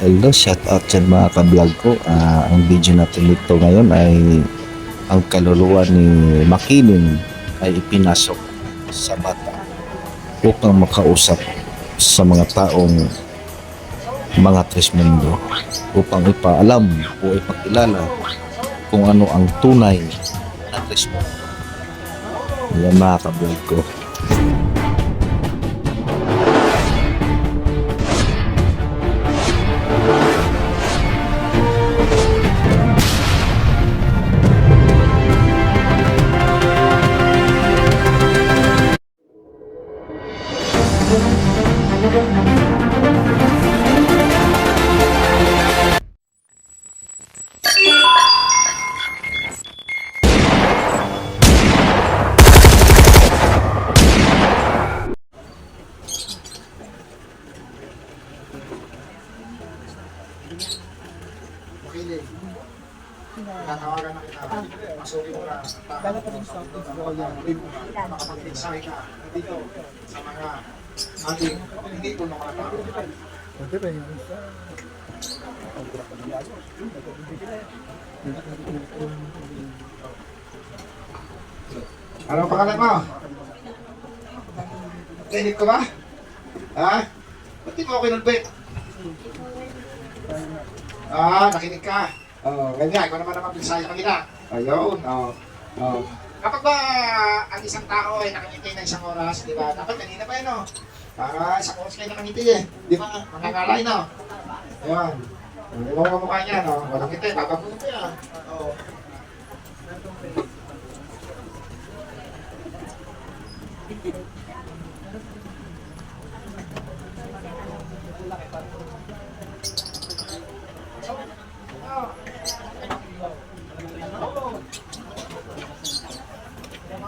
Hello, shout out dyan mga ka-vlog ko. Ah, ang video natin dito ngayon ay ang kaluluwa ni Makiling ay ipinasok sa bata upang makausap sa mga taong mga Trismundo upang ipaalam o ipakilala kung ano ang tunay na Trismundo. Yan mga ka-vlog ko. Makinig. Tatawagan na kita. Masukin mo na. Tatawagan mo sa Makapag-mensahe ka dito sa mga ating hindi po mga tao. Ano ang pangalan mo? Clinic ko ba? Ha? Ba't di mo ako kinulbit? Ah, nakinig ka. Oh, ganyan. Ikaw naman naman pinsaya kanina. Ayun, oh. Oh. Kapag ba ang isang tao ay nakangiti ng isang oras, di ba? Dapat kanina pa yun, oh. Para isang oras kayo nakangiti eh. Di ba? Mangangalay, no? Ayun. Di ba ang mukha niya, no? Walang ngiti. Babaguhin ko yan. Oh.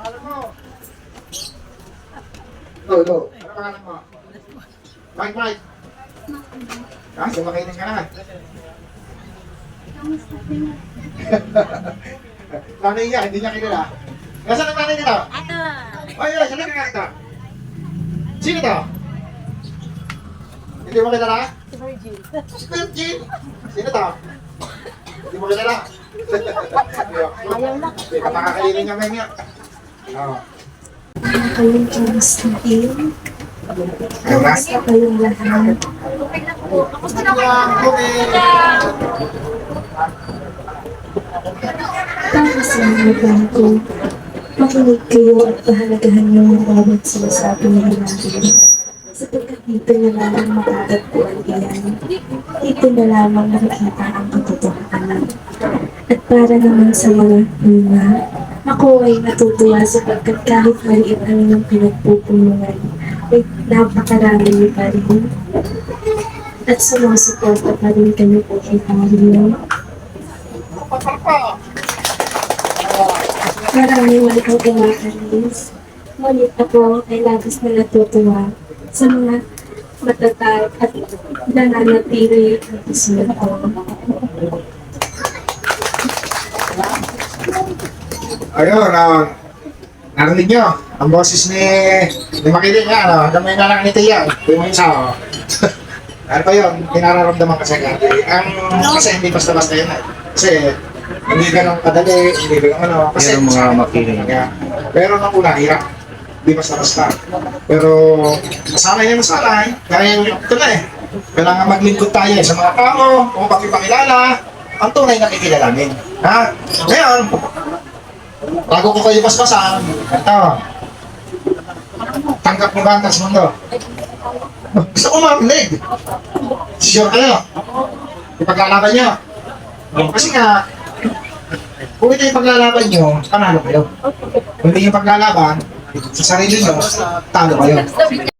Ano mo? Lo. Ano pangalan mo? Mike, Mike. Ah, sumakainan ka na. nanay niya, hindi niya kilala. Nasaan ang nanay nito? Ato, Ay, ay, saan ka ito? Sino to? Hindi mo kilala? si Virgil. Si Virgin. Sino to? Hindi mo kilala? Ayaw na. Hindi ka makakainin niya ngayon. Oo. kayong kamustahin? Kamusta kayong lahat? Na? Para sa mga bago, makinig kayo at pahalagahan niyo ang bawat sinasabi ng natin. Sapagkat dito na lamang matatagpuan iyan. Dito na lamang makikita ang katotohanan. At para naman sa mga bunga, ako ay natutuwa sapagkat kahit maliit ang inyong pinagpupulungan, ay napakarami niyo pa rin. At sumusuporta pa rin kayo po kay Mario. Maraming malikang kumakalis. Ngunit ako ay labis na natutuwa sa mga matatag at nananatili ang puso ko. Ayun, uh, narinig nyo, ang boses ni, ni Makiling nga, ano, alam mo yung nanangiti yan, hindi mo yung sao. ano pa yun, pinararamdaman kasi ka. Ang, kasi hindi basta-basta yun eh. Kasi, hindi ganun kadali, hindi ganun ano, kasi ang mga makiling. Kaya, pero nung una, hirap. Hindi basta-basta. Pero, masanay na masanay, kaya ito na eh. Kailangan maglingkod tayo eh, sa mga tao, kung pakipakilala, ang tunay na kikilalanin. Ha? Ngayon, Bago ko kayo paspasan, ito. Tanggap mo ba ang mundo? Gusto ko makinig. Sure kayo. Ipaglalaban nyo. Kasi nga, kung ito yung paglalaban nyo, panalo kayo. Kung hindi yung paglalaban, sa sarili nyo, talo kayo.